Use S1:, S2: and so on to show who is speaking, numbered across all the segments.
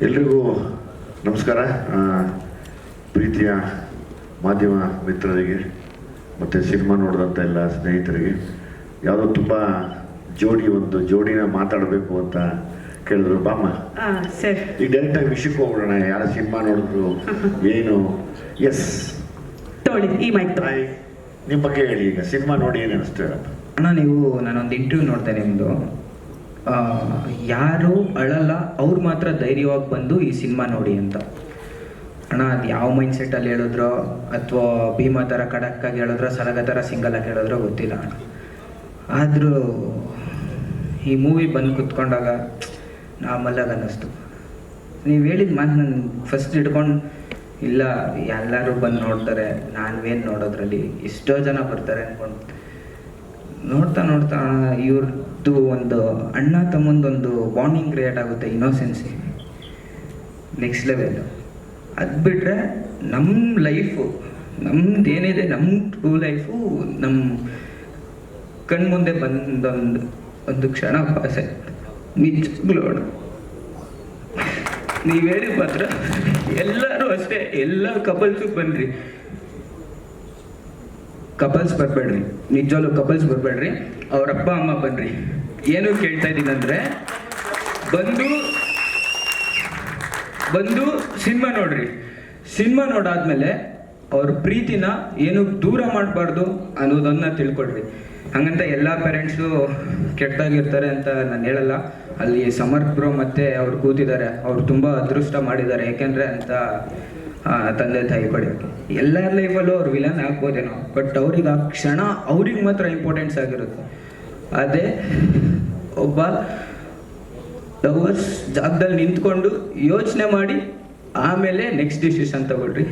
S1: ಎಲ್ರಿಗೂ ನಮಸ್ಕಾರ. ಪ್ರೀತಿಯ ಮಾಧ್ಯಮ ಮಿತ್ರರಿಗೆ ಮತ್ತು ಸಿನಿಮಾ ನೋಡಿದಂಥ ಎಲ್ಲ ಸ್ನೇಹಿತರಿಗೆ ಯಾವುದೋ ತುಂಬ ಜೋಡಿ ಒಂದು ಜೋಡಿನ ಮಾತಾಡಬೇಕು ಅಂತ ಕೇಳಿದ್ರು. ಬಾಮ್ಮ
S2: ಆ, ಸರ್.
S1: ಈಗ ಡೈರೆಕ್ಟಾಗಿ ವಿಷಯಕ್ಕೆ ಹೋಗೋಣ ಯಾರ ಸಿನಿಮಾ ನೋಡಿದ್ರು ಏನು? ಎಸ್
S2: ಈ
S1: ನಿಮ್ಮ ಬಗ್ಗೆ ಹೇಳಿ ಈಗ. ಸಿನಿಮಾ ನೋಡಿ ಏನು ಅನಿಸ್ತು
S3: ಅಣ್ಣ ನೀವು ನಾನೊಂದು ಇಂಟರ್ವ್ಯೂ ನೋಡ್ತೇನೆ ನಿಮ್ಮದು ಯಾರು ಅಳಲ್ಲ, ಅವ್ರು ಮಾತ್ರ ಧೈರ್ಯವಾಗಿ ಬಂದು ಈ ಸಿನಿಮಾ ನೋಡಿ ಅಂತ. ಅಣ್ಣ, ಅದು ಯಾವ ಮೈಂಡ್ ಸೆಟ್ಟಲ್ಲಿ ಹೇಳಿದ್ರೋ, ಅಥವಾ ಭೀಮಾ ಥರ ಖಡಕ್ಕಾಗಿ ಹೇಳಿದ್ರೋ ಸಲಗ ಥರ ಸಿಂಗಲ್ ಆಗಿ ಹೇಳಿದ್ರೋ ಗೊತ್ತಿಲ್ಲ ಅಣ್ಣ. ಆದರೂ ಈ ಮೂವಿ ಬಂದು ಕುತ್ಕೊಂಡಾಗ ನಾರ್ಮಲಾಗಿ ಅನ್ನಿಸ್ತು. ನೀವು ಹೇಳಿದ ಮಾತು ನಾನು ಫಸ್ಟ್ ಇಟ್ಕೊಂಡು ಇಲ್ಲ, ಎಲ್ಲರೂ ಬಂದು ನೋಡ್ತಾರೆ ನಾವೇನು ನೋಡೋದ್ರಲ್ಲಿ, ಎಷ್ಟೋ ಜನ ಬರ್ತಾರೆ ಅಂದ್ಕೊಂಡು ನೋಡ್ತಾ ನೋಡ್ತಾ ಇವ್ರದ್ದು ಒಂದು ಅಣ್ಣ ತಮ್ಮಂದೊಂದು ಬಾಂಡಿಂಗ್ ಕ್ರಿಯೇಟ್ ಆಗುತ್ತೆ ಇನ್ನೋಸೆನ್ಸಿ ನೆಕ್ಸ್ಟ್ ಲೆವೆಲ್ ಅದು ಬಿಟ್ಟರೆ ನಮ್ಮ ಲೈಫು ನಮ್ದು ಏನಿದೆ ನಮ್ಮ ಟ್ರೂ ಲೈಫು ನಮ್ಮ ಕಣ್ಮುಂದೆ ಬಂದೊಂದು, ಒಂದು ಕ್ಷಣ ಪಾಸ್ ಆಯ್ತು. ನಿಜಗಳು ನೀವು ಹೇಳಿ ಮಾತ್ರ ಎಲ್ಲರೂ ಅಷ್ಟೇ ಎಲ್ಲ ಕಪಲ್ಸು ಬನ್ರಿ. ಕಪಲ್ಸ್ ಬರ್ಬೇಡ್ರಿ. ನಿಜವಾಗ್ಲೂ ಕಪಲ್ಸ್ ಬರ್ಬೇಡ್ರಿ. ಅವ್ರ ಅಪ್ಪ, ಅಮ್ಮ ಬನ್ರಿ. ಏನು ಕೇಳ್ತಾ ಇದ್ದೀನಂದ್ರೆ ಬಂದು ಬಂದು ಸಿನಿಮಾ ನೋಡ್ರಿ. ಸಿನಿಮಾ ನೋಡಾದ್ಮೇಲೆ ಅವ್ರ ಪ್ರೀತಿನ ಏನು ದೂರ ಮಾಡಬಾರ್ದು ಅನ್ನೋದನ್ನ ತಿಳ್ಕೊಳ್ರಿ. ಹಂಗಂತ ಎಲ್ಲ ಪೇರೆಂಟ್ಸು ಕೆಟ್ಟದಾಗಿರ್ತಾರೆ ಅಂತ ನಾನು ಹೇಳಲ್ಲ. ಅಲ್ಲಿ ಸಮರ್ಥ್ ಬ್ರೋ ಮತ್ತೆ ಅವ್ರು ಕೂತಿದ್ದಾರೆ. ಅವ್ರು ತುಂಬ ಅದೃಷ್ಟ ಮಾಡಿದ್ದಾರೆ. ಯಾಕೆಂದ್ರೆ ಅಂತ ತಂದೆ ತಾಯಿ ಪಡೆಯೋಕೆ ಎಲ್ಲರ ಲೈಫಲ್ಲೂ ಅವ್ರು ವಿಲನ್ ಆಗ್ಬೋದೇನೋ. ಬಟ್ ಅವ್ರಿಗೆ ಆ ಕ್ಷಣ ಅವ್ರಿಗೆ ಮಾತ್ರ ಇಂಪಾರ್ಟೆನ್ಸ್ ಆಗಿರುತ್ತೆ. ಅದೇ ಒಬ್ಬ ಲವರ್ಸ್ ಜಾಗದಲ್ಲಿ ನಿಂತ್ಕೊಂಡು ಯೋಚನೆ ಮಾಡಿ ಆಮೇಲೆ ನೆಕ್ಸ್ಟ್ ಡಿಸಿಷನ್ ತಗೊಳ್ರಿ.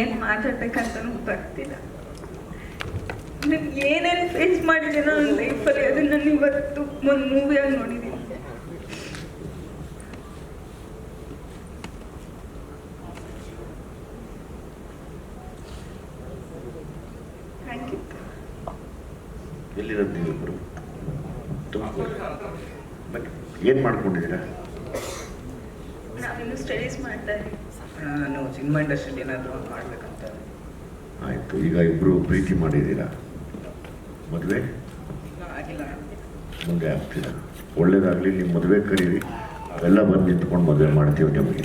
S4: ಏನು ಮಾತಾಡ್ಬೇಕಂತನೂ ಗೊತ್ತಾಗ್ತಿಲ್ಲ. ನಾನು ಏನೇನು ಫೇಸ್ ಮಾಡಿದ್ದೀನೋ ನನ್ನ ಲೈಫಲ್ಲಿ ಅದನ್ನ ನಾನು ಇವತ್ತು ಒಂದು ಮೂವಿಯಾಗಿ ನೋಡಿದ್ದೀನಿ ಥ್ಯಾಂಕ್ ಯು
S1: ಎಲ್ಲಿರೋದು ನೀವಿಬ್ಬರು ಬಟ್ ಏನು ಮಾಡ್ಕೊಂಡಿದ್ದೀರಾ?
S4: ನಾನು ಸ್ಟಡೀಸ್ ಮಾಡ್ತಾ
S3: ನಾನು ಸಿನಿಮಾ ಇಂಡಸ್ಟ್ರಿಯಲ್ಲಿ ಏನಾದರೂ ಮಾಡ್ಬೇಕಂತ.
S1: ಆಯಿತು ಈಗ ಇಬ್ಬರು ಪ್ರೀತಿ ಮಾಡಿದ್ದೀರಾ? ಮದುವೆ?
S3: ಆಗಿಲ್ಲ.
S1: ಮುಂದೆ ಆಗ್ತಿಲ್ಲ. ಒಳ್ಳೇದಾಗಲಿ ನಿಮ್ಮ ಮದುವೆ ಕರೀರಿ. ಅವೆಲ್ಲ ಬಂದು ನಿಂತ್ಕೊಂಡು ಮದುವೆ ಮಾಡ್ತೀವಿ ನಿಮಗೆ.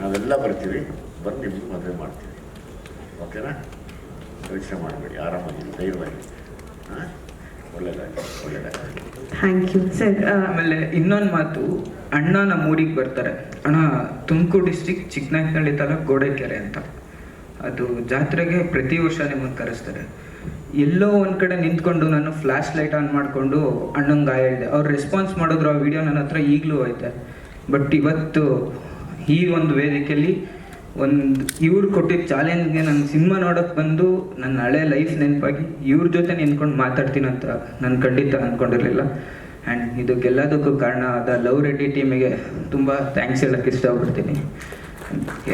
S1: ನಾವೆಲ್ಲ ಬರ್ತೀವಿ. ಬಂದು ನಿಮ್ಗೆ ಮದುವೆ ಮಾಡ್ತೀವಿ. ಓಕೆನಾ? ಯೋಚನೆ ಮಾಡಬೇಡಿ. ಆರಾಮಾಗಿ ಧೈರ್ಯವಾಗಿ. ಹಾಂ?
S2: ಥ್ಯಾಂಕ್ ಯು ಸರ್
S3: ಆಮೇಲೆ ಇನ್ನೊಂದು ಮಾತು ಅಣ್ಣ ನಮ್ಮ ಊರಿಗೆ ಬರ್ತಾರೆ. ಅಣ್ಣ, ತುಮಕೂರು ಡಿಸ್ಟಿಕ್ ಚಿಕ್ಕನಹಳ್ಳಿ ತಾಲೂಕು ಗೋಡೆಕೆರೆ ಅಂತ. ಅದು ಜಾತ್ರೆಗೆ ಪ್ರತಿ ವರ್ಷ ನಿಮ್ಮನ್ನು ಕರೆಸ್ತಾರೆ. ಎಲ್ಲೋ ಒಂದು ಕಡೆ ನಿಂತ್ಕೊಂಡು ನಾನು ಫ್ಲ್ಯಾಶ್ ಲೈಟ್ ಆನ್ ಮಾಡಿಕೊಂಡು ಅಣ್ಣಂಗೆ ಗಾಯ ಹೇಳಿದೆ. ಅವ್ರು ರೆಸ್ಪಾನ್ಸ್ ಮಾಡಿದ್ರು, ಆ ವಿಡಿಯೋ ನನ್ನ ಹತ್ರ ಈಗಲೂ ಐತೆ ಬಟ್ ಇವತ್ತು ಈ ಒಂದು ವೇದಿಕೆಯಲ್ಲಿ ಒಂದು, ಇವ್ರು ಕೊಟ್ಟಿದ್ದ ಚಾಲೆಂಜ್ಗೆ ನಾನು ಸಿನಿಮಾ ನೋಡೋಕೆ ಬಂದು ನನ್ನ ಹಳೆ ಲೈಫ್ ನೆನಪಾಗಿ ಇವ್ರ ಜೊತೆ ನಿಂತ್ಕೊಂಡು ಮಾತಾಡ್ತೀನಿ ಅಂತ ನಾನು ಖಂಡಿತ ಅಂದ್ಕೊಂಡಿರಲಿಲ್ಲ ಆ್ಯಂಡ್ ಇದಕ್ಕೆಲ್ಲದಕ್ಕೂ ಕಾರಣ ಆದ ಲವ್ ರೆಡ್ಡಿ ಟೀಮಿಗೆ ತುಂಬ ಥ್ಯಾಂಕ್ಸ್ ಹೇಳಕ್ಕೆ ಇಷ್ಟಪಡ್ತೀನಿ.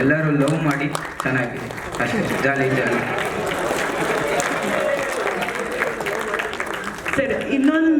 S3: ಎಲ್ಲರೂ ಲವ್ ಮಾಡಿ ಚೆನ್ನಾಗಿದೆ ಅಷ್ಟೇ, ಜಾಲಿ ಜಾಲಿ.
S2: ಸರ್, ಇನ್ನೊಂದು